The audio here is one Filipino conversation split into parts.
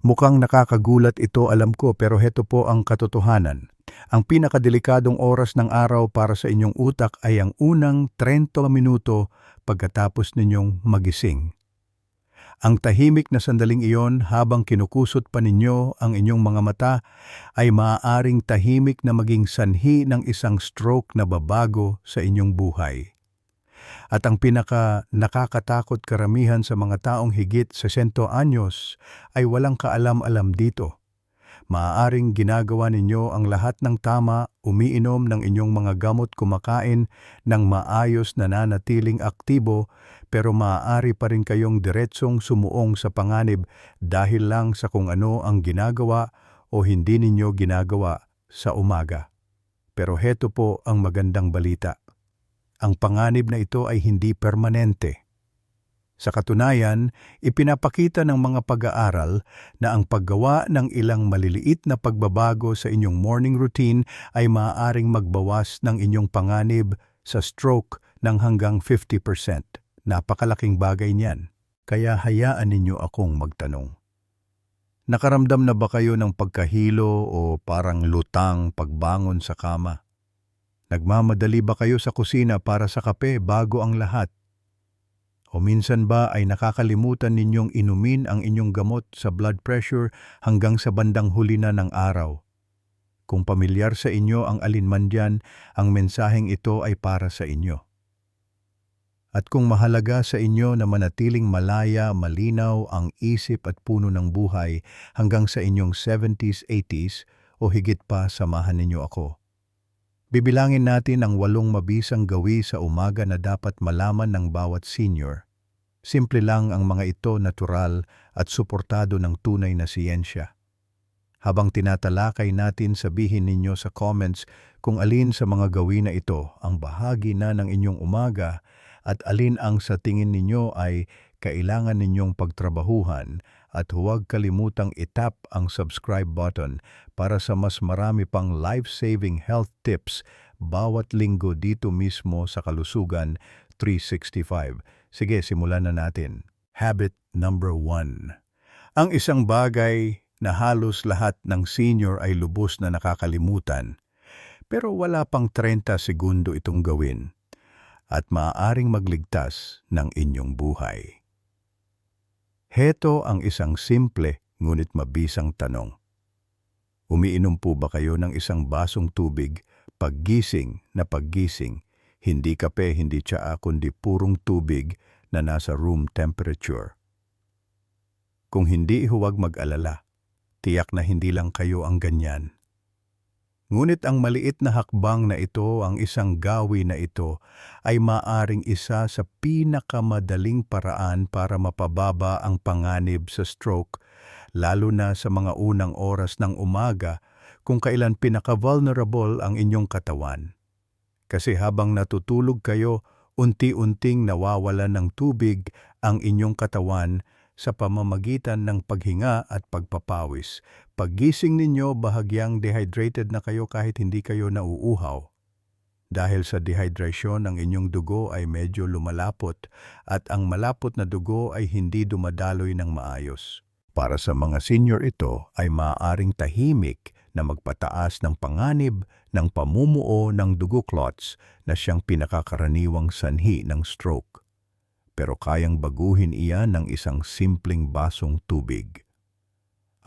Mukhang nakakagulat ito alam ko pero heto po ang katotohanan. Ang pinakadelikadong oras ng araw para sa inyong utak ay ang unang 30 minuto pagkatapos ninyong magising. Ang tahimik na sandaling iyon habang kinukusot pa ninyo ang inyong mga mata ay maaaring tahimik na maging sanhi ng isang stroke na babago sa inyong buhay. At ang pinaka nakakatakot karamihan sa mga taong higit 60 anyos ay walang kaalam-alam dito. Maaaring ginagawa ninyo ang lahat ng tama, umiinom ng inyong mga gamot kumakain ng maayos na nanatiling aktibo pero maaari pa rin kayong diretsong sumuong sa panganib dahil lang sa kung ano ang ginagawa o hindi ninyo ginagawa sa umaga. Pero heto po ang magandang balita. Ang panganib na ito ay hindi permanente. Sa katunayan, ipinapakita ng mga pag-aaral na ang paggawa ng ilang maliliit na pagbabago sa inyong morning routine ay maaaring magbawas ng inyong panganib sa stroke ng hanggang 50%. Napakalaking bagay niyan. Kaya hayaan ninyo akong magtanong. Nakaramdam na ba kayo ng pagkahilo o parang lutang pagbangon sa kama? Nagmamadali ba kayo sa kusina para sa kape bago ang lahat? O minsan ba ay nakakalimutan ninyong inumin ang inyong gamot sa blood pressure hanggang sa bandang huli na ng araw? Kung pamilyar sa inyo ang alinman diyan, ang mensaheng ito ay para sa inyo. At kung mahalaga sa inyo na manatiling malaya, malinaw ang isip at puno ng buhay hanggang sa inyong 70s, 80s o higit pa samahan ninyo ako. Bibilangin natin ang walong mabisang gawi sa umaga na dapat malaman ng bawat senior. Simple lang ang mga ito natural at suportado ng tunay na siyensya. Habang tinatalakay natin sabihin ninyo sa comments kung alin sa mga gawi na ito ang bahagi na ng inyong umaga at alin ang sa tingin ninyo ay kailangan ninyong pagtrabahuhan at huwag kalimutang itap ang subscribe button para sa mas marami pang life-saving health tips bawat linggo dito mismo sa Kalusugan 365. Sige, simulan na natin. Habit number one. Ang isang bagay na halos lahat ng senior ay lubos na nakakalimutan, pero wala pang 30 segundo itong gawin at maaaring magligtas ng inyong buhay. Heto ang isang simple ngunit mabisang tanong. Umiinom po ba kayo ng isang basong tubig paggising na paggising, hindi kape, hindi tsaa, kundi purong tubig na nasa room temperature? Kung hindi, huwag mag-alala. Tiyak na hindi lang kayo ang ganyan. Ngunit ang maliit na hakbang na ito, ang isang gawi na ito, ay maaring isa sa pinakamadaling paraan para mapababa ang panganib sa stroke, lalo na sa mga unang oras ng umaga kung kailan pinaka-vulnerable ang inyong katawan. Kasi habang natutulog kayo, unti-unting nawawalan ng tubig ang inyong katawan sa pamamagitan ng paghinga at pagpapawis. Paggising ninyo, bahagyang dehydrated na kayo kahit hindi kayo nauuhaw. Dahil sa dehydration, ang inyong dugo ay medyo lumalapot at ang malapot na dugo ay hindi dumadaloy ng maayos. Para sa mga senior ito ay maaaring tahimik na magpataas ng panganib ng pamumuo ng dugo clots na siyang pinakakaraniwang sanhi ng stroke pero kayang baguhin iyan ng isang simpleng basong tubig.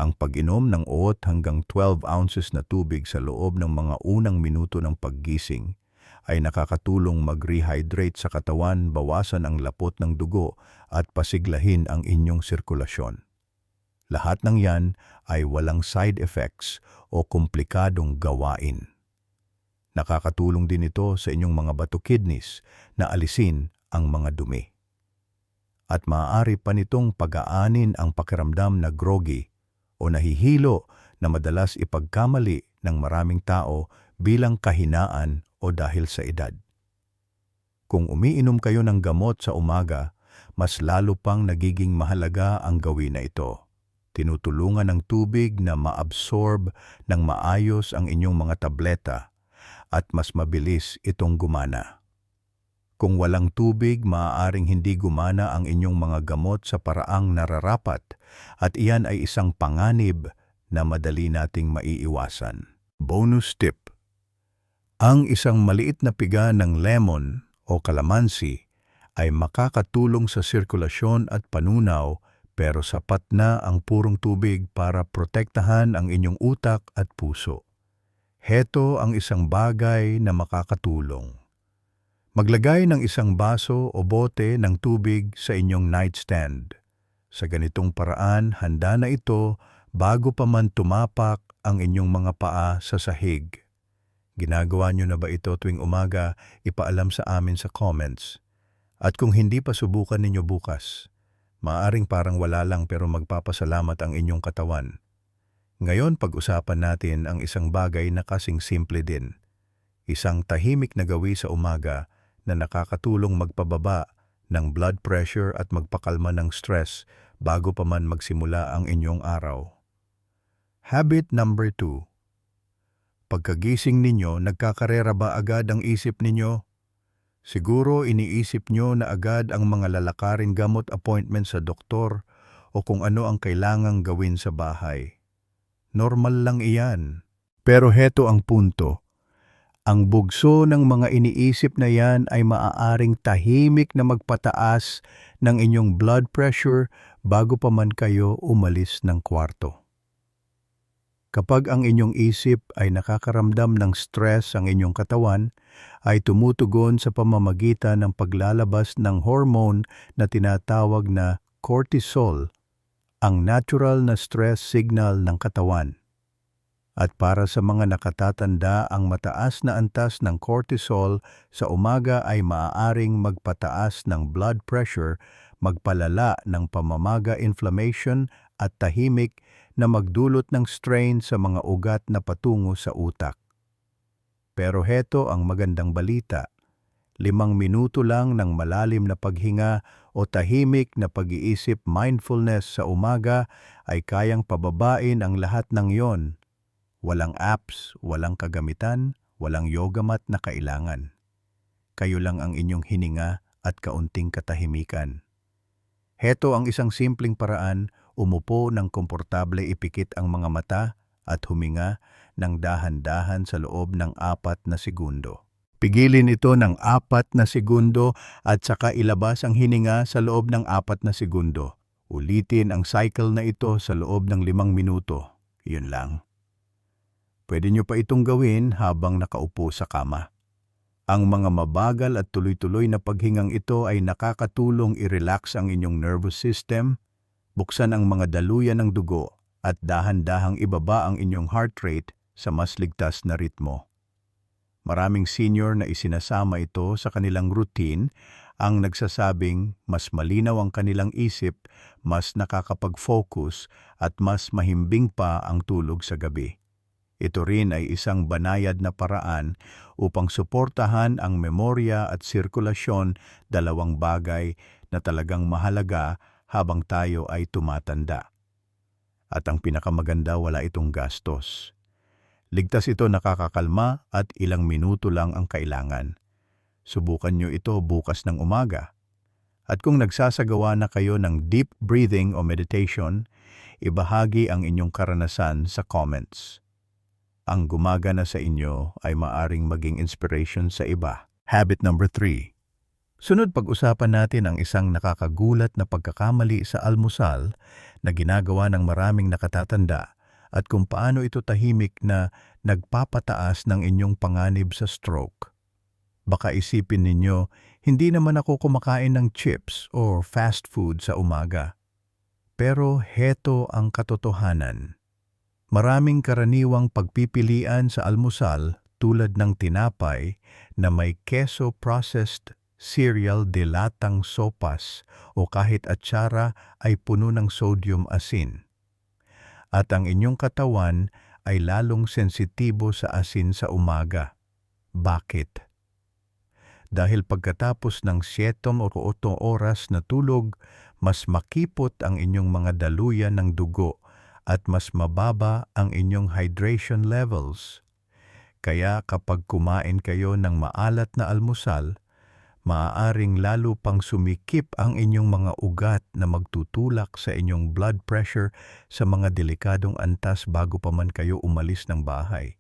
Ang pag-inom ng 8 hanggang 12 ounces na tubig sa loob ng mga unang minuto ng paggising ay nakakatulong mag-rehydrate sa katawan, bawasan ang lapot ng dugo at pasiglahin ang inyong sirkulasyon. Lahat ng yan ay walang side effects o komplikadong gawain. Nakakatulong din ito sa inyong mga bato kidneys na alisin ang mga dumi at maaari pa nitong pagaanin ang pakiramdam na groggy o nahihilo na madalas ipagkamali ng maraming tao bilang kahinaan o dahil sa edad. Kung umiinom kayo ng gamot sa umaga, mas lalo pang nagiging mahalaga ang gawin na ito. Tinutulungan ng tubig na maabsorb ng maayos ang inyong mga tableta at mas mabilis itong gumana. Kung walang tubig, maaaring hindi gumana ang inyong mga gamot sa paraang nararapat at iyan ay isang panganib na madali nating maiiwasan. Bonus tip. Ang isang maliit na piga ng lemon o kalamansi ay makakatulong sa sirkulasyon at panunaw pero sapat na ang purong tubig para protektahan ang inyong utak at puso. Heto ang isang bagay na makakatulong. Maglagay ng isang baso o bote ng tubig sa inyong nightstand. Sa ganitong paraan, handa na ito bago pa man tumapak ang inyong mga paa sa sahig. Ginagawa nyo na ba ito tuwing umaga, ipaalam sa amin sa comments. At kung hindi pa subukan ninyo bukas, maaring parang wala lang pero magpapasalamat ang inyong katawan. Ngayon pag-usapan natin ang isang bagay na kasing simple din. Isang tahimik na gawi sa umaga na nakakatulong magpababa ng blood pressure at magpakalma ng stress bago pa man magsimula ang inyong araw. Habit number 2. Pagkagising ninyo, nagkakarera ba agad ang isip ninyo? Siguro iniisip nyo na agad ang mga lalakarin gamot appointment sa doktor o kung ano ang kailangang gawin sa bahay. Normal lang iyan. Pero heto ang punto. Ang bugso ng mga iniisip na yan ay maaaring tahimik na magpataas ng inyong blood pressure bago pa man kayo umalis ng kwarto. Kapag ang inyong isip ay nakakaramdam ng stress ang inyong katawan, ay tumutugon sa pamamagitan ng paglalabas ng hormone na tinatawag na cortisol, ang natural na stress signal ng katawan. At para sa mga nakatatanda, ang mataas na antas ng cortisol sa umaga ay maaaring magpataas ng blood pressure, magpalala ng pamamaga inflammation at tahimik na magdulot ng strain sa mga ugat na patungo sa utak. Pero heto ang magandang balita. Limang minuto lang ng malalim na paghinga o tahimik na pag-iisip mindfulness sa umaga ay kayang pababain ang lahat ng yon Walang apps, walang kagamitan, walang yoga mat na kailangan. Kayo lang ang inyong hininga at kaunting katahimikan. Heto ang isang simpleng paraan, umupo ng komportable ipikit ang mga mata at huminga ng dahan-dahan sa loob ng apat na segundo. Pigilin ito ng apat na segundo at saka ilabas ang hininga sa loob ng apat na segundo. Ulitin ang cycle na ito sa loob ng limang minuto. Yun lang. Pwede nyo pa itong gawin habang nakaupo sa kama. Ang mga mabagal at tuloy-tuloy na paghingang ito ay nakakatulong i-relax ang inyong nervous system, buksan ang mga daluyan ng dugo at dahan-dahang ibaba ang inyong heart rate sa mas ligtas na ritmo. Maraming senior na isinasama ito sa kanilang routine ang nagsasabing mas malinaw ang kanilang isip, mas nakakapag-focus at mas mahimbing pa ang tulog sa gabi. Ito rin ay isang banayad na paraan upang suportahan ang memorya at sirkulasyon, dalawang bagay na talagang mahalaga habang tayo ay tumatanda. At ang pinakamaganda wala itong gastos. Ligtas ito nakakakalma at ilang minuto lang ang kailangan. Subukan nyo ito bukas ng umaga. At kung nagsasagawa na kayo ng deep breathing o meditation, ibahagi ang inyong karanasan sa comments ang gumagana sa inyo ay maaring maging inspiration sa iba. Habit number 3. Sunod pag-usapan natin ang isang nakakagulat na pagkakamali sa almusal na ginagawa ng maraming nakatatanda at kung paano ito tahimik na nagpapataas ng inyong panganib sa stroke. Baka isipin ninyo, hindi naman ako kumakain ng chips or fast food sa umaga. Pero heto ang katotohanan. Maraming karaniwang pagpipilian sa almusal tulad ng tinapay na may keso processed cereal dilatang sopas o kahit atsara ay puno ng sodium asin. At ang inyong katawan ay lalong sensitibo sa asin sa umaga. Bakit? Dahil pagkatapos ng 7 o 8 oras na tulog, mas makipot ang inyong mga daluyan ng dugo at mas mababa ang inyong hydration levels. Kaya kapag kumain kayo ng maalat na almusal, maaaring lalo pang sumikip ang inyong mga ugat na magtutulak sa inyong blood pressure sa mga delikadong antas bago pa man kayo umalis ng bahay.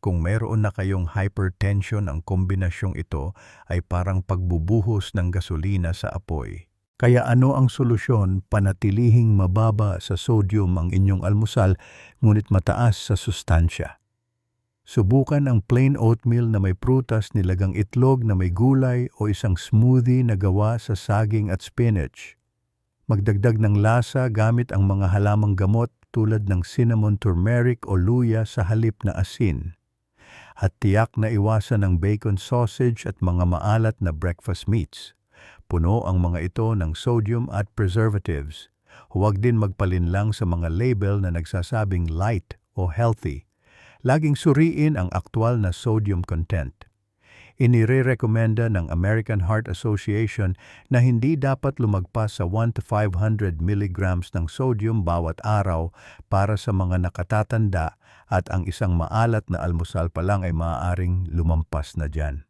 Kung meron na kayong hypertension, ang kombinasyong ito ay parang pagbubuhos ng gasolina sa apoy. Kaya ano ang solusyon? Panatilihing mababa sa sodium ang inyong almusal, ngunit mataas sa sustansya. Subukan ang plain oatmeal na may prutas, nilagang itlog na may gulay o isang smoothie na gawa sa saging at spinach. Magdagdag ng lasa gamit ang mga halamang gamot tulad ng cinnamon turmeric o luya sa halip na asin. At tiyak na iwasan ang bacon sausage at mga maalat na breakfast meats. Puno ang mga ito ng sodium at preservatives. Huwag din magpalinlang sa mga label na nagsasabing light o healthy. Laging suriin ang aktwal na sodium content. Inire-recommenda ng American Heart Association na hindi dapat lumagpas sa 1 to 500 milligrams ng sodium bawat araw para sa mga nakatatanda at ang isang maalat na almusal pa lang ay maaaring lumampas na dyan.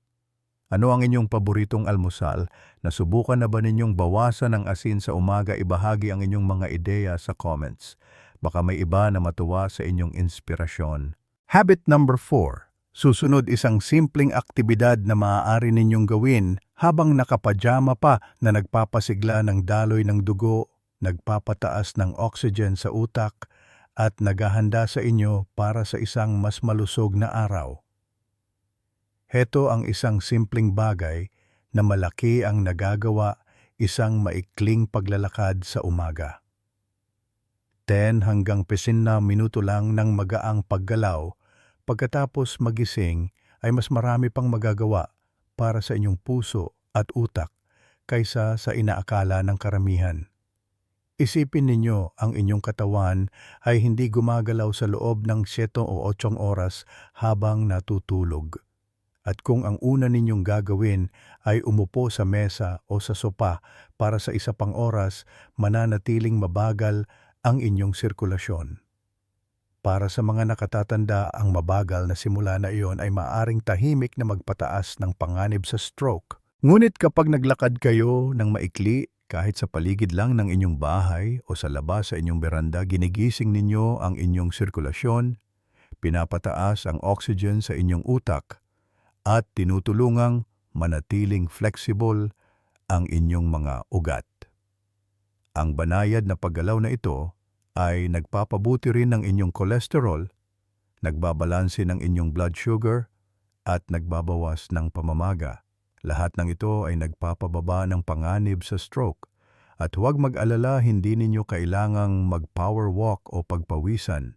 Ano ang inyong paboritong almusal? Nasubukan na ba ninyong bawasan ang asin sa umaga? Ibahagi ang inyong mga ideya sa comments. Baka may iba na matuwa sa inyong inspirasyon. Habit number 4. Susunod isang simpleng aktibidad na maaari ninyong gawin habang nakapajama pa na nagpapasigla ng daloy ng dugo, nagpapataas ng oxygen sa utak, at naghahanda sa inyo para sa isang mas malusog na araw. Heto ang isang simpleng bagay na malaki ang nagagawa isang maikling paglalakad sa umaga. 10 hanggang 15 na minuto lang ng magaang paggalaw pagkatapos magising ay mas marami pang magagawa para sa inyong puso at utak kaysa sa inaakala ng karamihan. Isipin ninyo ang inyong katawan ay hindi gumagalaw sa loob ng 7 o 8 oras habang natutulog. At kung ang una ninyong gagawin ay umupo sa mesa o sa sopa para sa isa pang oras, mananatiling mabagal ang inyong sirkulasyon. Para sa mga nakatatanda, ang mabagal na simula na iyon ay maaring tahimik na magpataas ng panganib sa stroke. Ngunit kapag naglakad kayo ng maikli, kahit sa paligid lang ng inyong bahay o sa labas sa inyong beranda, ginigising ninyo ang inyong sirkulasyon, pinapataas ang oxygen sa inyong utak, at tinutulungang manatiling flexible ang inyong mga ugat. Ang banayad na paggalaw na ito ay nagpapabuti rin ng inyong cholesterol, nagbabalanse ng inyong blood sugar, at nagbabawas ng pamamaga. Lahat ng ito ay nagpapababa ng panganib sa stroke. At huwag mag-alala, hindi ninyo kailangang mag-power walk o pagpawisan.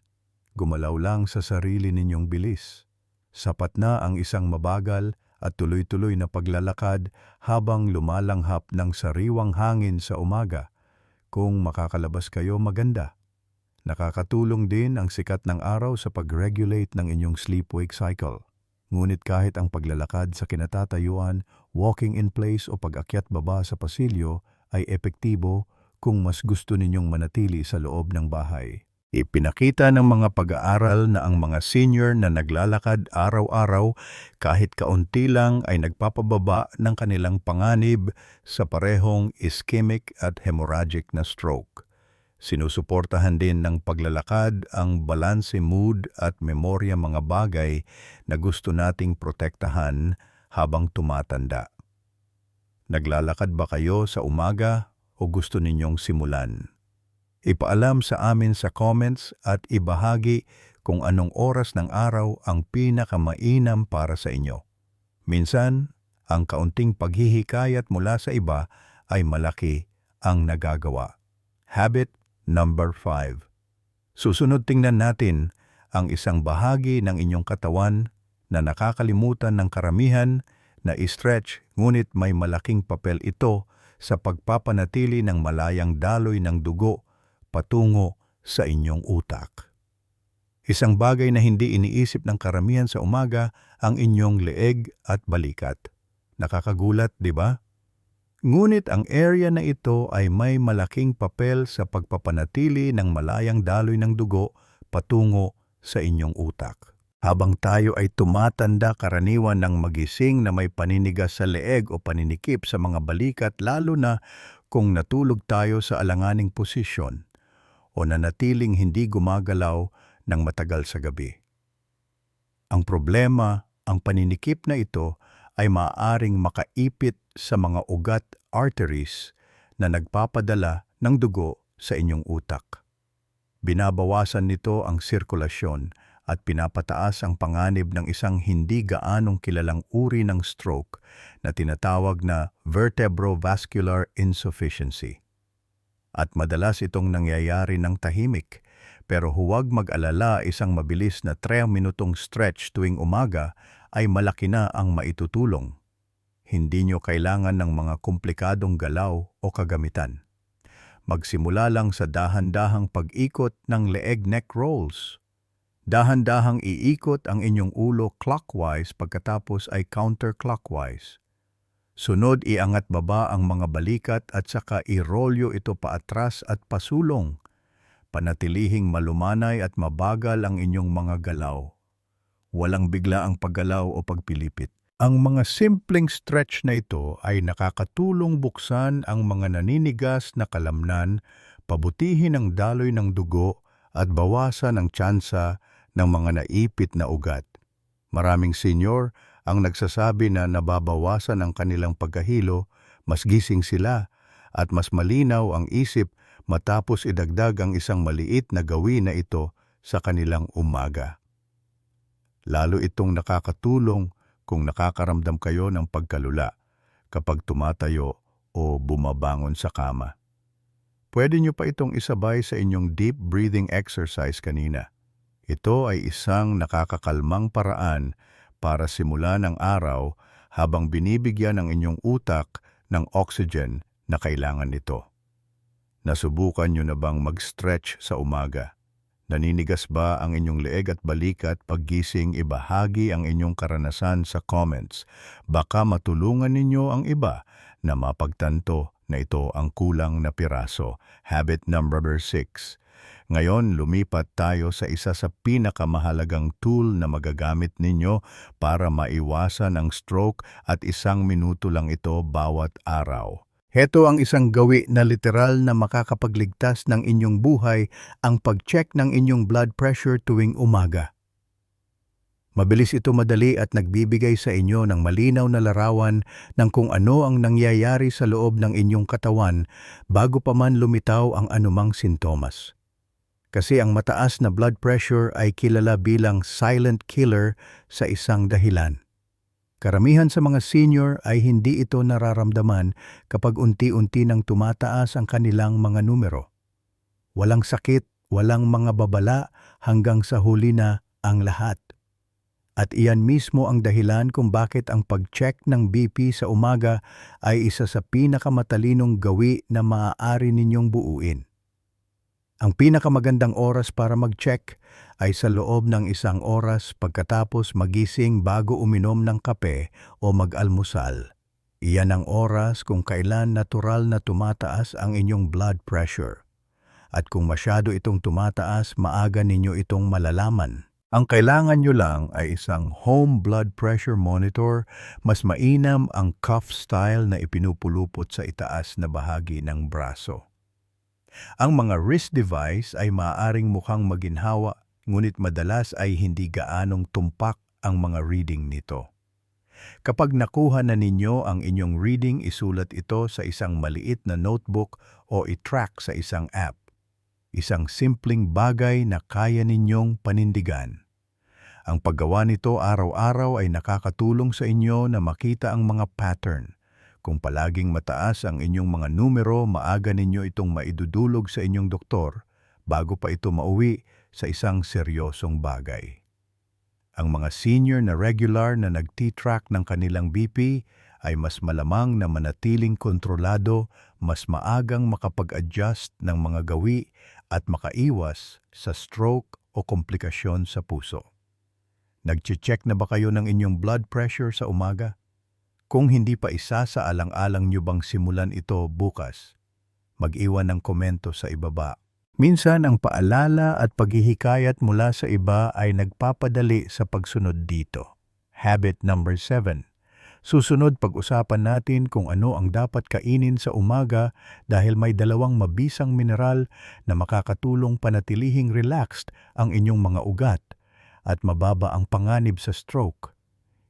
Gumalaw lang sa sarili ninyong bilis. Sapat na ang isang mabagal at tuloy-tuloy na paglalakad habang lumalanghap ng sariwang hangin sa umaga. Kung makakalabas kayo maganda. Nakakatulong din ang sikat ng araw sa pag-regulate ng inyong sleep-wake cycle. Ngunit kahit ang paglalakad sa kinatatayuan, walking in place o pag-akyat baba sa pasilyo ay epektibo kung mas gusto ninyong manatili sa loob ng bahay. Ipinakita ng mga pag-aaral na ang mga senior na naglalakad araw-araw kahit kaunti lang ay nagpapababa ng kanilang panganib sa parehong ischemic at hemorrhagic na stroke. Sinusuportahan din ng paglalakad ang balanse mood at memorya mga bagay na gusto nating protektahan habang tumatanda. Naglalakad ba kayo sa umaga o gusto ninyong simulan? Ipaalam sa amin sa comments at ibahagi kung anong oras ng araw ang pinakamainam para sa inyo. Minsan, ang kaunting paghihikayat mula sa iba ay malaki ang nagagawa. Habit Number 5. Susunod tingnan natin ang isang bahagi ng inyong katawan na nakakalimutan ng karamihan na i-stretch ngunit may malaking papel ito sa pagpapanatili ng malayang daloy ng dugo patungo sa inyong utak. Isang bagay na hindi iniisip ng karamihan sa umaga ang inyong leeg at balikat. Nakakagulat, di ba? Ngunit ang area na ito ay may malaking papel sa pagpapanatili ng malayang daloy ng dugo patungo sa inyong utak. Habang tayo ay tumatanda karaniwan ng magising na may paninigas sa leeg o paninikip sa mga balikat lalo na kung natulog tayo sa alanganing posisyon o nanatiling hindi gumagalaw ng matagal sa gabi. Ang problema, ang paninikip na ito ay maaaring makaipit sa mga ugat arteries na nagpapadala ng dugo sa inyong utak. Binabawasan nito ang sirkulasyon at pinapataas ang panganib ng isang hindi gaanong kilalang uri ng stroke na tinatawag na vertebrovascular insufficiency. At madalas itong nangyayari ng tahimik, pero huwag mag-alala isang mabilis na 3 minutong stretch tuwing umaga ay malaki na ang maitutulong. Hindi nyo kailangan ng mga komplikadong galaw o kagamitan. Magsimula lang sa dahan-dahang pag-ikot ng leeg neck rolls. Dahan-dahang iikot ang inyong ulo clockwise pagkatapos ay counterclockwise. Sunod iangat baba ang mga balikat at saka irolyo ito paatras at pasulong. Panatilihing malumanay at mabagal ang inyong mga galaw. Walang bigla ang paggalaw o pagpilipit. Ang mga simpleng stretch na ito ay nakakatulong buksan ang mga naninigas na kalamnan, pabutihin ang daloy ng dugo at bawasan ang tsansa ng mga naipit na ugat. Maraming senior ang nagsasabi na nababawasan ang kanilang pagkahilo, mas gising sila at mas malinaw ang isip matapos idagdag ang isang maliit na gawin na ito sa kanilang umaga. Lalo itong nakakatulong kung nakakaramdam kayo ng pagkalula kapag tumatayo o bumabangon sa kama. Pwede nyo pa itong isabay sa inyong deep breathing exercise kanina. Ito ay isang nakakakalmang paraan para simulan ang araw habang binibigyan ng inyong utak ng oxygen na kailangan nito. Nasubukan nyo na bang mag-stretch sa umaga? Naninigas ba ang inyong leeg at balikat paggising ibahagi ang inyong karanasan sa comments? Baka matulungan ninyo ang iba na mapagtanto na ito ang kulang na piraso. Habit number 6 ngayon, lumipat tayo sa isa sa pinakamahalagang tool na magagamit ninyo para maiwasan ang stroke at isang minuto lang ito bawat araw. Heto ang isang gawi na literal na makakapagligtas ng inyong buhay ang pag-check ng inyong blood pressure tuwing umaga. Mabilis ito madali at nagbibigay sa inyo ng malinaw na larawan ng kung ano ang nangyayari sa loob ng inyong katawan bago pa man lumitaw ang anumang sintomas kasi ang mataas na blood pressure ay kilala bilang silent killer sa isang dahilan. Karamihan sa mga senior ay hindi ito nararamdaman kapag unti-unti nang tumataas ang kanilang mga numero. Walang sakit, walang mga babala hanggang sa huli na ang lahat. At iyan mismo ang dahilan kung bakit ang pag-check ng BP sa umaga ay isa sa pinakamatalinong gawi na maaari ninyong buuin. Ang pinakamagandang oras para mag-check ay sa loob ng isang oras pagkatapos magising bago uminom ng kape o mag-almusal. Iyan ang oras kung kailan natural na tumataas ang inyong blood pressure. At kung masyado itong tumataas, maaga ninyo itong malalaman. Ang kailangan nyo lang ay isang home blood pressure monitor, mas mainam ang cuff style na ipinupulupot sa itaas na bahagi ng braso. Ang mga wrist device ay maaaring mukhang maginhawa ngunit madalas ay hindi gaanong tumpak ang mga reading nito. Kapag nakuha na ninyo ang inyong reading, isulat ito sa isang maliit na notebook o i-track sa isang app. Isang simpleng bagay na kaya ninyong panindigan. Ang paggawa nito araw-araw ay nakakatulong sa inyo na makita ang mga pattern kung palaging mataas ang inyong mga numero, maaga ninyo itong maidudulog sa inyong doktor bago pa ito mauwi sa isang seryosong bagay. Ang mga senior na regular na nag-T-track ng kanilang BP ay mas malamang na manatiling kontrolado, mas maagang makapag-adjust ng mga gawi at makaiwas sa stroke o komplikasyon sa puso. Nag-check na ba kayo ng inyong blood pressure sa umaga? Kung hindi pa isa sa alang-alang nyo bang simulan ito bukas, mag-iwan ng komento sa ibaba Minsan ang paalala at paghihikayat mula sa iba ay nagpapadali sa pagsunod dito. Habit number 7. Susunod pag-usapan natin kung ano ang dapat kainin sa umaga dahil may dalawang mabisang mineral na makakatulong panatilihing relaxed ang inyong mga ugat at mababa ang panganib sa stroke.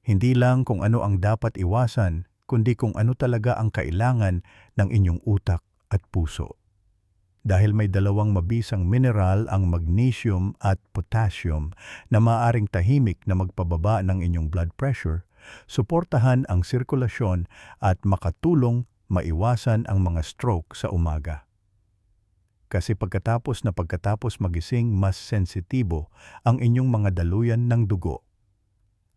Hindi lang kung ano ang dapat iwasan, kundi kung ano talaga ang kailangan ng inyong utak at puso. Dahil may dalawang mabisang mineral ang magnesium at potassium na maaring tahimik na magpababa ng inyong blood pressure, suportahan ang sirkulasyon at makatulong maiwasan ang mga stroke sa umaga. Kasi pagkatapos na pagkatapos magising, mas sensitibo ang inyong mga daluyan ng dugo.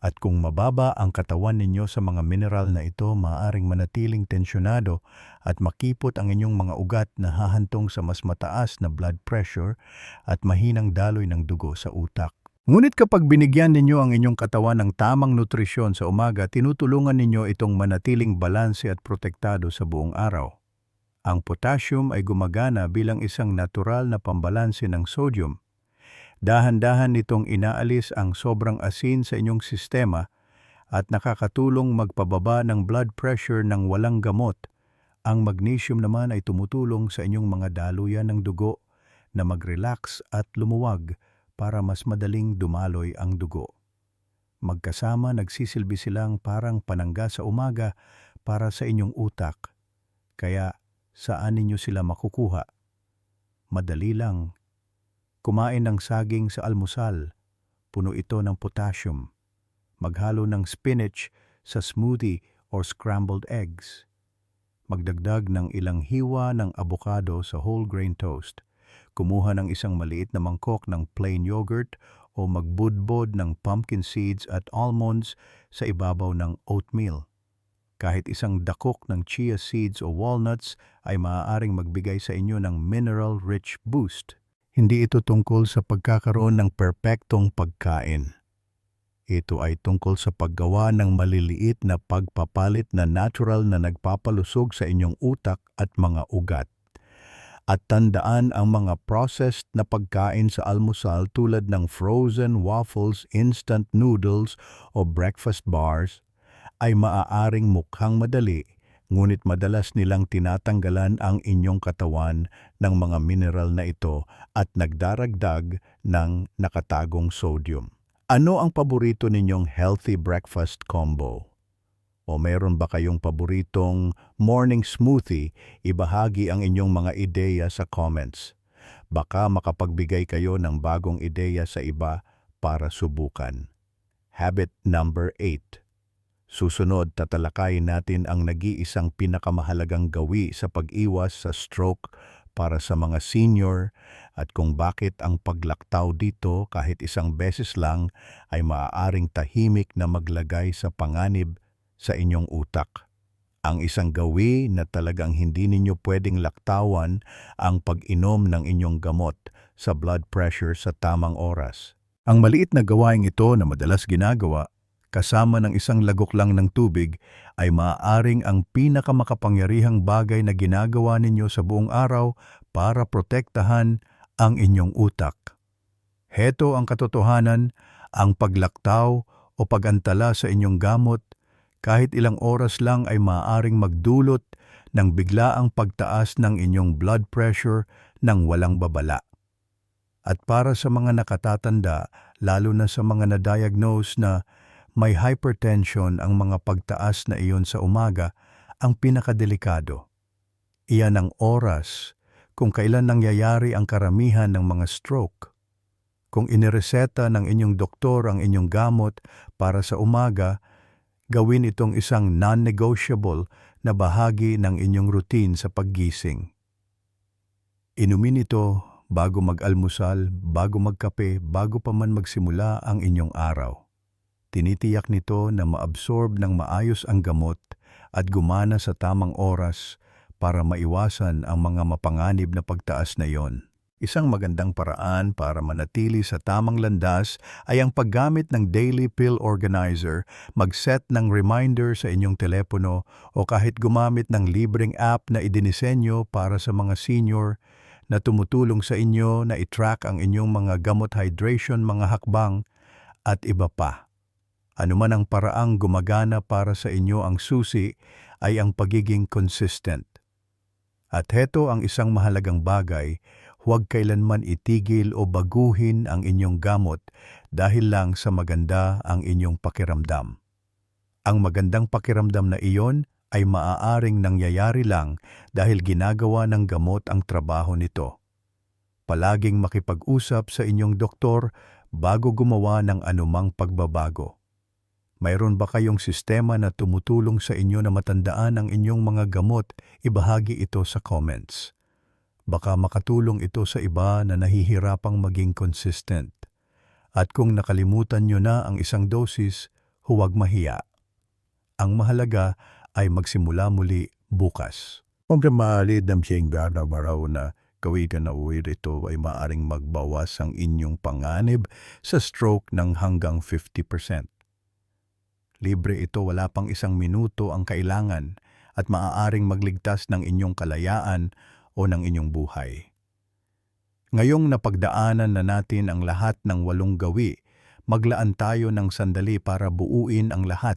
At kung mababa ang katawan ninyo sa mga mineral na ito, maaaring manatiling tensyonado at makipot ang inyong mga ugat na hahantong sa mas mataas na blood pressure at mahinang daloy ng dugo sa utak. Ngunit kapag binigyan ninyo ang inyong katawan ng tamang nutrisyon sa umaga, tinutulungan ninyo itong manatiling balanse at protektado sa buong araw. Ang potassium ay gumagana bilang isang natural na pambalanse ng sodium. Dahan-dahan nitong inaalis ang sobrang asin sa inyong sistema at nakakatulong magpababa ng blood pressure ng walang gamot. Ang magnesium naman ay tumutulong sa inyong mga daluyan ng dugo na mag-relax at lumuwag para mas madaling dumaloy ang dugo. Magkasama nagsisilbi silang parang panangga sa umaga para sa inyong utak. Kaya saan ninyo sila makukuha? Madali lang. Kumain ng saging sa almusal. Puno ito ng potassium. Maghalo ng spinach sa smoothie or scrambled eggs. Magdagdag ng ilang hiwa ng abokado sa whole grain toast kumuha ng isang maliit na mangkok ng plain yogurt o magbudbod ng pumpkin seeds at almonds sa ibabaw ng oatmeal. Kahit isang dakok ng chia seeds o walnuts ay maaaring magbigay sa inyo ng mineral-rich boost. Hindi ito tungkol sa pagkakaroon ng perpektong pagkain. Ito ay tungkol sa paggawa ng maliliit na pagpapalit na natural na nagpapalusog sa inyong utak at mga ugat at tandaan ang mga processed na pagkain sa almusal tulad ng frozen waffles, instant noodles o breakfast bars ay maaaring mukhang madali ngunit madalas nilang tinatanggalan ang inyong katawan ng mga mineral na ito at nagdaragdag ng nakatagong sodium. Ano ang paborito ninyong healthy breakfast combo? O mayroon ba kayong paboritong morning smoothie? Ibahagi ang inyong mga ideya sa comments. Baka makapagbigay kayo ng bagong ideya sa iba para subukan. Habit number 8. Susunod, tatalakayin natin ang nag-iisang pinakamahalagang gawi sa pag-iwas sa stroke para sa mga senior at kung bakit ang paglaktaw dito kahit isang beses lang ay maaaring tahimik na maglagay sa panganib sa inyong utak. Ang isang gawi na talagang hindi ninyo pwedeng laktawan ang pag-inom ng inyong gamot sa blood pressure sa tamang oras. Ang maliit na gawaing ito na madalas ginagawa kasama ng isang lagok lang ng tubig ay maaaring ang pinakamakapangyarihang bagay na ginagawa ninyo sa buong araw para protektahan ang inyong utak. Heto ang katotohanan, ang paglaktaw o pagantala sa inyong gamot kahit ilang oras lang ay maaaring magdulot ng biglaang pagtaas ng inyong blood pressure ng walang babala. At para sa mga nakatatanda, lalo na sa mga na-diagnose na may hypertension ang mga pagtaas na iyon sa umaga, ang pinakadelikado. Iyan ang oras kung kailan nangyayari ang karamihan ng mga stroke. Kung inireseta ng inyong doktor ang inyong gamot para sa umaga, gawin itong isang non-negotiable na bahagi ng inyong routine sa paggising. Inumin ito bago mag-almusal, bago magkape, bago pa man magsimula ang inyong araw. Tinitiyak nito na maabsorb ng maayos ang gamot at gumana sa tamang oras para maiwasan ang mga mapanganib na pagtaas na iyon. Isang magandang paraan para manatili sa tamang landas ay ang paggamit ng Daily Pill Organizer, mag-set ng reminder sa inyong telepono o kahit gumamit ng libreng app na idinisenyo para sa mga senior na tumutulong sa inyo na i-track ang inyong mga gamot hydration, mga hakbang, at iba pa. Ano man ang paraang gumagana para sa inyo ang susi ay ang pagiging consistent. At heto ang isang mahalagang bagay, huwag kailanman itigil o baguhin ang inyong gamot dahil lang sa maganda ang inyong pakiramdam. Ang magandang pakiramdam na iyon ay maaaring nangyayari lang dahil ginagawa ng gamot ang trabaho nito. Palaging makipag-usap sa inyong doktor bago gumawa ng anumang pagbabago. Mayroon ba kayong sistema na tumutulong sa inyo na matandaan ang inyong mga gamot? Ibahagi ito sa comments. Baka makatulong ito sa iba na nahihirapang maging consistent. At kung nakalimutan nyo na ang isang dosis, huwag mahiya. Ang mahalaga ay magsimula muli bukas. Kung malid ng siyang baraw na kawitan na uwi rito ay maaring magbawas ang inyong panganib sa stroke ng hanggang 50%. Libre ito wala pang isang minuto ang kailangan at maaaring magligtas ng inyong kalayaan o ng inyong buhay. Ngayong napagdaanan na natin ang lahat ng walong gawi, maglaan tayo ng sandali para buuin ang lahat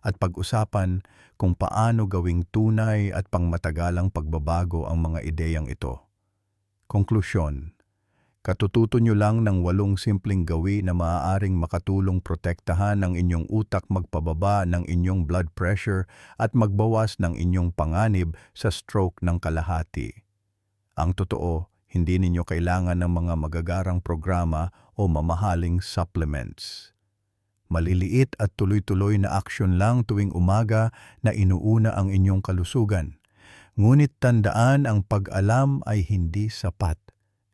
at pag-usapan kung paano gawing tunay at pangmatagalang pagbabago ang mga ideyang ito. Konklusyon Katututo nyo lang ng walong simpleng gawi na maaaring makatulong protektahan ang inyong utak magpababa ng inyong blood pressure at magbawas ng inyong panganib sa stroke ng kalahati. Ang totoo, hindi ninyo kailangan ng mga magagarang programa o mamahaling supplements. Maliliit at tuloy-tuloy na aksyon lang tuwing umaga na inuuna ang inyong kalusugan. Ngunit tandaan ang pag-alam ay hindi sapat.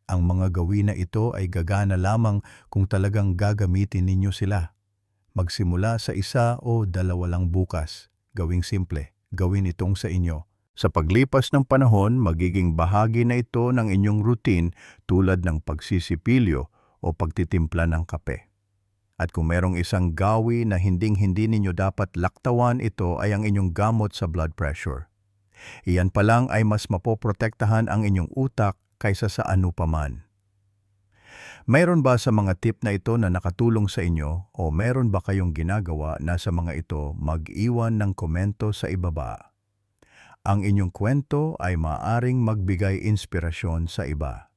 Ang mga gawin na ito ay gagana lamang kung talagang gagamitin ninyo sila. Magsimula sa isa o dalawa lang bukas. Gawing simple. Gawin itong sa inyo. Sa paglipas ng panahon, magiging bahagi na ito ng inyong routine tulad ng pagsisipilyo o pagtitimpla ng kape. At kung merong isang gawi na hinding-hindi ninyo dapat laktawan ito ay ang inyong gamot sa blood pressure. Iyan pa lang ay mas mapoprotektahan ang inyong utak kaysa sa ano paman. Mayroon ba sa mga tip na ito na nakatulong sa inyo o meron ba kayong ginagawa na sa mga ito mag-iwan ng komento sa ibaba? Ang inyong kwento ay maaring magbigay inspirasyon sa iba.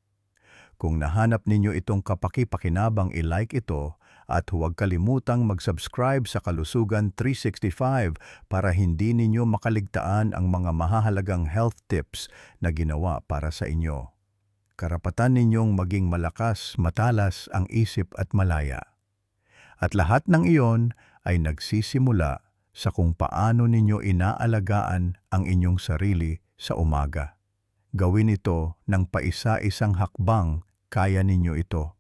Kung nahanap ninyo itong kapaki-pakinabang i-like ito at huwag kalimutang mag-subscribe sa Kalusugan 365 para hindi ninyo makaligtaan ang mga mahahalagang health tips na ginawa para sa inyo. Karapatan ninyong maging malakas, matalas ang isip at malaya. At lahat ng iyon ay nagsisimula sa kung paano ninyo inaalagaan ang inyong sarili sa umaga. Gawin ito ng paisa-isang hakbang, kaya ninyo ito.